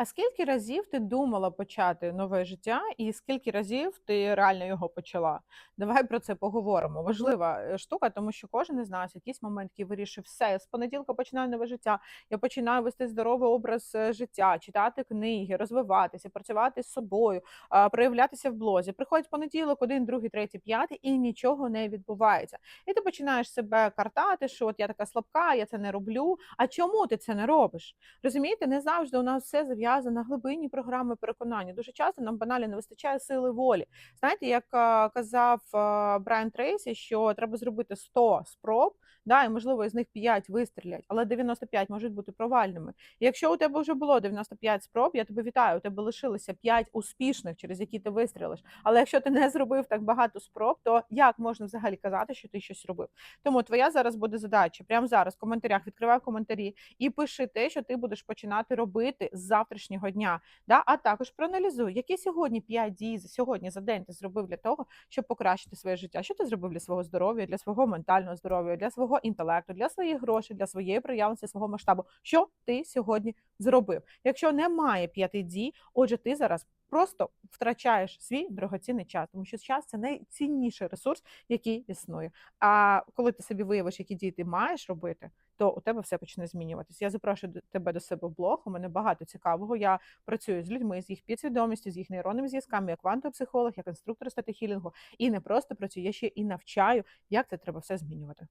А скільки разів ти думала почати нове життя, і скільки разів ти реально його почала? Давай про це поговоримо. Важлива е, штука, тому що кожен із нас якийсь момент який вирішив, все, я з понеділка починаю нове життя. Я починаю вести здоровий образ е, життя, читати книги, розвиватися, працювати з собою, проявлятися в блозі. Приходить понеділок, один, другий, третій, п'ятий, і нічого не відбувається. І ти починаєш себе картати, що от я така слабка, я це не роблю. А чому ти це не робиш? Розумієте, не завжди у нас все зав'язано на глибинні програми переконання. Дуже часто нам банально не вистачає сили волі. Знаєте, як е, казав е, Брайан Трейсі, що треба зробити 100 спроб, да, і можливо із них 5 вистрілять, але 95 можуть бути провальними. І якщо у тебе вже було 95 спроб, я тебе вітаю. У тебе лишилося 5 успішних, через які ти вистрілиш. Але якщо ти не зробив так багато спроб, то як можна взагалі казати, що ти щось робив? Тому твоя зараз буде задача. Прямо зараз в коментарях відкривай коментарі і пиши те, що ти будеш починати робити з завтрашнього дня. Да? А також проаналізуй, які сьогодні 5 дій за сьогодні за день ти зробив для того, щоб покращити своє життя. Що ти зробив для свого здоров'я, для свого ментального здоров'я, для свого інтелекту, для своїх грошей, для своєї проявленості, свого масштабу. Що ти сьогодні зробив? Якщо немає п'яти дій, отже, ти зараз. Просто втрачаєш свій дорогоцінний час, тому що час це найцінніший ресурс, який існує. А коли ти собі виявиш, які дії ти маєш робити, то у тебе все почне змінюватися. Я запрошую тебе до себе в блог. У мене багато цікавого. Я працюю з людьми, з їх підсвідомістю, з їх нейронними зв'язками, як квантопсихолог, як інструктор стати хілінгу. І не просто працюю, я ще і навчаю, як це треба все змінювати.